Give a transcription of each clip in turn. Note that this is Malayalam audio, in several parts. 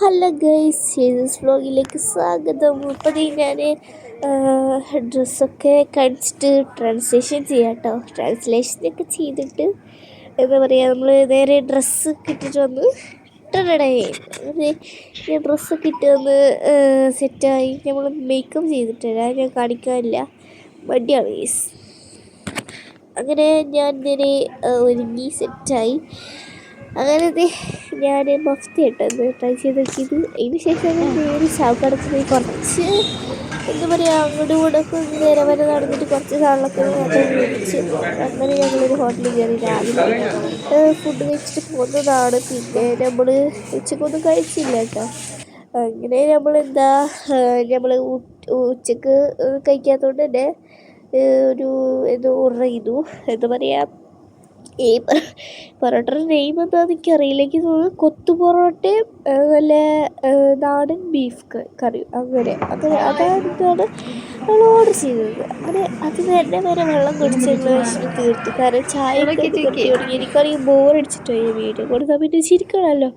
ഹലോ ഗൈസ് ജീസസ് വ്ലോഗിലേക്ക് സ്വാഗതം. ഇപ്പം ഞാൻ ഡ്രസ്സൊക്കെ കഴിച്ചിട്ട് ട്രാൻസ്ലേഷൻ ചെയ്യാം കേട്ടോ ട്രാൻസ്ലേഷനൊക്കെ ചെയ്തിട്ട് എന്താ പറയുക നമ്മൾ നേരെ ഡ്രസ്സ് കിട്ടിയിട്ട് വന്ന് ടടടേ. അങ്ങനെ ഞാൻ ഡ്രസ്സൊക്കെ ഇട്ട് വന്ന് സെറ്റായി. നമ്മൾ മേക്കപ്പ് ചെയ്തിട്ട് ചെയ്തിട്ടില്ല. ഞാൻ കാണിക്കാനില്ല. മടിയാണ് ഗൈസ്. അങ്ങനെ ഞാൻ നേരെ ഒരുങ്ങി സെറ്റായി. അങ്ങനെ ഞാൻ മഫ്തി ഇട്ടത് ട്രൈ ചെയ്ത് നോക്കിയത്. അതിന് ശേഷം നേരെ ചാവക്കടത്ത് പോയി കുറച്ച് എന്താ പറയുക അങ്ങോട്ടും ഇങ്ങോട്ടൊക്കെ നേരെ വരെ നടന്നിട്ട് കുറച്ച് സാധനങ്ങളൊക്കെ മാത്രം മേടിച്ച്. അങ്ങനെ ഞങ്ങളൊരു ഹോട്ടലിൽ കയറി രാവിലെ. ഫുഡ് കഴിച്ചിട്ട് പോകുന്നതാണ്. പിന്നെ നമ്മൾ ഉച്ചക്കൊന്നും കഴിച്ചില്ല കേട്ടോ. അങ്ങനെ നമ്മൾ എന്താ നമ്മൾ ഉച്ചയ്ക്ക് കഴിക്കാത്തതുകൊണ്ട് തന്നെ ഒരു എന്തോ ചെയ്തു. എന്താ പറയുക ഈ പൊറോട്ടയുടെ നെയിം എന്താണെന്ന് എനിക്കറിയില്ല എനിക്ക് തോന്നുന്നു കൊത്തു പൊറോട്ടയും നല്ല നാടൻ ബീഫ് കറി അങ്ങനെ. അങ്ങനെ അതാണ് നമ്മൾ ഓർഡർ ചെയ്തത്. അങ്ങനെ അത് തന്നെ വരെ വെള്ളം വിഷമം തീർത്തു. കാരണം ചായ എനിക്കാണെങ്കിൽ ബോറടിച്ചിട്ടായി വീഡിയോ കൊടുത്താൽ പിന്നെ ചിരിക്കണമല്ലോ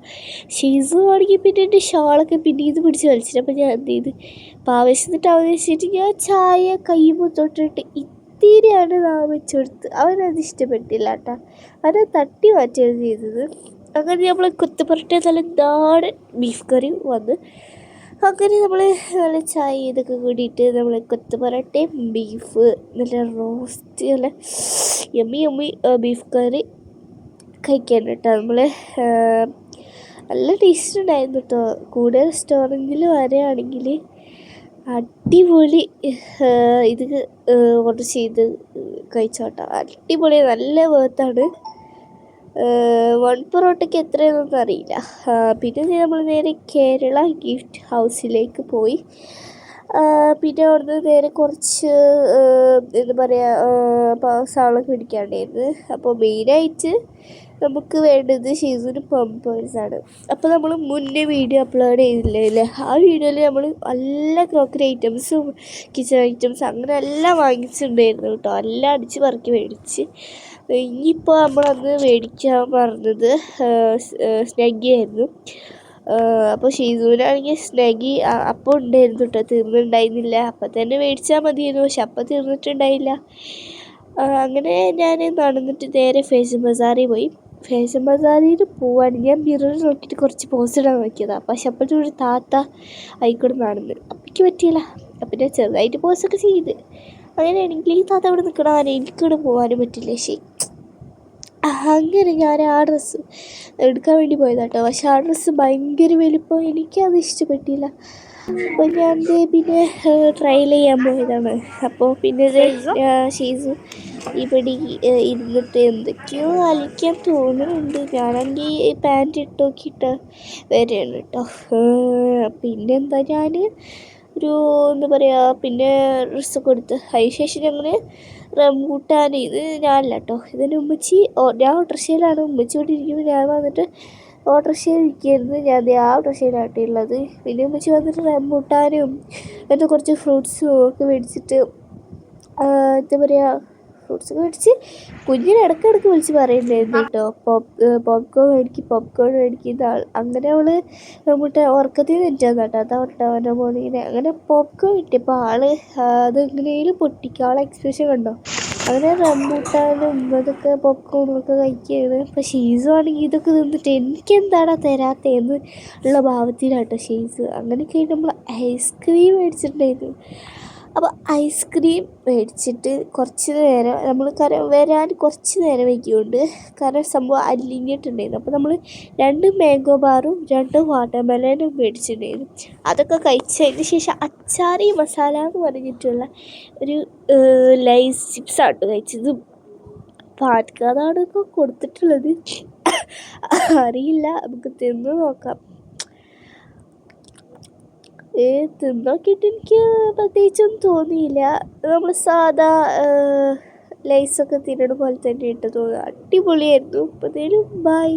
ഷീസു വാങ്ങി പിന്നെ എന്റെ ഷാളൊക്കെ പിന്നെ ഇത് പിടിച്ച് വലിച്ചിട്ട് അപ്പോൾ ഞാൻ എന്ത് ചെയ്ത്? പാവേശം എന്നിട്ട് അവതരിച്ചിട്ട് ഞാൻ ചായ കൈ തൊട്ടിട്ട് ഇത്തിരിയാണ് നാം കൊടുത്ത് അവനത് ഇഷ്ടപ്പെട്ടില്ല കേട്ടോ അവനെ തട്ടി മാറ്റുകയാണ് ചെയ്തത്. അങ്ങനെ നമ്മൾ കുത്തുപൊറോട്ട നല്ല നാടൻ ബീഫ് കറി വന്ന് അങ്ങനെ നമ്മൾ നല്ല ചായ ഇതൊക്കെ കൂടിയിട്ട് നമ്മൾ കുത്തുപൊറോട്ടയും ബീഫ് നല്ല റോസ്റ്റ് നല്ല യമ്മി യമ്മി ബീഫ് കറി കഴിക്കാൻ കേട്ടോ നമ്മൾ നല്ല ടേസ്റ്റ് ഉണ്ടായിരുന്നു കേട്ടോ കൂടെ റെസ്റ്റോറന്റിൽ വരികയാണെങ്കിൽ അടിപൊളി ഇത് ഓർഡർ ചെയ്ത് കഴിച്ചോട്ടോ. അടിപൊളി നല്ല വേർത്താണ് വൺ പൊറോട്ടയ്ക്ക് എത്രയാണെന്നൊന്നും അറിയില്ല. പിന്നെ നമ്മൾ നേരെ കേരള ഗിഫ്റ്റ് ഹൗസിലേക്ക് പോയി. പിന്നെ അവിടുന്ന് നേരെ കുറച്ച് എന്താ പറയുക സാധനങ്ങളൊക്കെ പിടിക്കാണ്ടായിരുന്നു അപ്പോൾ മെയിനായിട്ട് നമുക്ക് വേണ്ടത് ഷീസുവിന് പമ്പേഴ്സാണ് അപ്പോൾ നമ്മൾ മുന്നേ വീഡിയോ അപ്ലോഡ് ചെയ്തില്ലേ? ആ വീഡിയോയിൽ നമ്മൾ എല്ലാ ക്രോക്കറി ഐറ്റംസും കിച്ചൺ ഐറ്റംസ് അങ്ങനെ എല്ലാം വാങ്ങിച്ചിട്ടുണ്ടായിരുന്നു കേട്ടോ എല്ലാം അടിച്ച് പറക്കി മേടിച്ച്. ഇനിയിപ്പോൾ നമ്മളന്ന് മേടിക്കാൻ പറഞ്ഞത് സ്നഗ്ഗി ആയിരുന്നു. അപ്പോൾ ഷീസൂരാണെങ്കിൽ സ്നഗി അപ്പോൾ ഉണ്ടായിരുന്നു കേട്ടോ തീർന്നിട്ടുണ്ടായിരുന്നില്ല അപ്പം തന്നെ മേടിച്ചാൽ മതിയായിരുന്നു. പക്ഷെ അപ്പം തീർന്നിട്ടുണ്ടായില്ല അങ്ങനെ ഞാൻ നടന്നിട്ട് നേരെ ഫേസ് ബസാറിൽ പോയി. ഫാഷൻ ബസാറിൽ പോവാൻ ഞാൻ മിററിൽ നോക്കിയിട്ട് കുറച്ച് പോസ് ഇടാൻ നോക്കിയതാണ് പക്ഷെ അപ്പോഴത്തെ ഒരു താത്ത ആയിക്കൂടെ നടന്ന്. അപ്പയ്ക്ക് പറ്റിയില്ല. അപ്പം ഞാൻ ചെറുതായിട്ട് പോസൊക്കെ ചെയ്ത്. അങ്ങനെയാണെങ്കിൽ ഈ താത്ത അവിടെ നിൽക്കണ എനിക്കിവിടെ പോകാനും പറ്റില്ല. ശരി അങ്ങനെ ഞാൻ ആ ഡ്രസ്സ് എടുക്കാൻ വേണ്ടി പോയതാട്ടോ. പക്ഷെ ആ ഡ്രസ്സ് ഭയങ്കര വലിപ്പം. എനിക്കത് ഇഷ്ടപ്പെട്ടില്ല. അപ്പോൾ ഞാൻ പിന്നെ ട്രയൽ ചെയ്യാൻ പോയതാണ്. അപ്പോൾ പിന്നെ ഷീസ് ഇവിടെ ഇരുന്നിട്ട് എന്തൊക്കെയോ അലിക്കാൻ തോന്നുന്നുണ്ട്. ഞാനാണെങ്കിൽ പാന്റ് ഇട്ട് നോക്കിയിട്ട് വരെയാണ് കേട്ടോ. പിന്നെന്താ ഞാൻ ഒരു എന്താ പറയുക പിന്നെ ഡ്രസ്സൊക്കെ എടുത്ത്. അതിന് ശേഷം ഞങ്ങൾ റംബൂട്ടാൻ ഇത് ഞാനല്ല കേട്ടോ. ഇതിന് ഉമ്മച്ചി ഞാൻ ഓട്ടോറിക്ഷയിലാണ് ഉമ്മച്ചി ഇവിടെ ഇരിക്കുമ്പോൾ ഞാൻ വന്നിട്ട് ഓട്ടോറിക്ഷയിൽ ഇരിക്കുകയായിരുന്നു. ഞാൻ ആ ഓട്ടോറിക്ഷയിലാട്ടോ ഉള്ളത്. പിന്നെ ഉമ്മച്ചി വന്നിട്ട് റംബൂട്ടാനും അങ്ങനത്തെ കുറച്ച് ഫ്രൂട്ട്സും ഒക്കെ മേടിച്ചിട്ട് എന്താ പറയുക ഫ്രൂട്ട്സൊക്കെ മേടിച്ച് കുഞ്ഞിനെ ഇടയ്ക്കിടയ്ക്ക് വിളിച്ച് പറയുന്നുണ്ടായിരുന്നു കേട്ടോ. പോപ്പ് പോപ്കോൺ മേടിക്കും പോപ്കോൺ മേടിക്കുന്ന ആൾ അങ്ങനെ അവൾ നമ്മുടെ ഉറക്കത്തിൽ നിന്ന് തെറ്റാന്ന് കേട്ടോ. അതാ അവന്റെ മോളിങ്ങനെ അങ്ങനെ പോപ്കോൺ കിട്ടിയപ്പോൾ ആൾ അത് എങ്ങനെയും പൊട്ടിക്കുക ആളെ എക്സ്പ്രഷൻ കണ്ടോ? അങ്ങനെ റംബൂട്ടാനും ഇതൊക്കെ പോപ്കോണൊക്കെ കഴിക്കുകയാണ് അപ്പോൾ ഷീസു ആണെങ്കിൽ ഇതൊക്കെ നിന്നിട്ട് എനിക്കെന്താടാ തരാത്തതെന്ന് ഉള്ള ഭാവത്തിലാട്ടോ ഷീസ് അങ്ങനെ നമ്മൾ ഐസ്ക്രീം മേടിച്ചിട്ടുണ്ടായിരുന്നു. അപ്പോൾ ഐസ്ക്രീം മേടിച്ചിട്ട് കുറച്ച് നേരം നമ്മൾ കാരണം വരാൻ കുറച്ച് നേരം വൈകിയുണ്ട് കാരണം സംഭവം അലിഞ്ഞിട്ടുണ്ടായിരുന്നു. അപ്പോൾ നമ്മൾ രണ്ട് മാംഗോ ബാറും രണ്ട് വാട്ടർമെലനും മേടിച്ചിട്ടുണ്ടായിരുന്നു. അതൊക്കെ കഴിച്ചതിന് ശേഷം അച്ചാറി മസാല എന്ന് പറഞ്ഞിട്ടുള്ള ഒരു ലൈസ് ചിപ്സ് ആട്ടോ കഴിച്ചത്. ഇപ്പോൾ കൊടുത്തിട്ടുള്ളത്? അറിയില്ല. നമുക്ക് തിന്ന് നോക്കാം. തിന്നോക്കിയിട്ട് എനിക്ക് പ്രത്യേകിച്ചൊന്നും തോന്നിയില്ല. നമ്മൾ സാധാ ലൈസൊക്കെ തിന്നണ പോലെ തന്നെ ഇട്ട് തോന്നുക അടിപൊളിയായിരുന്നു. അപ്പോഴത്തേനും ബൈ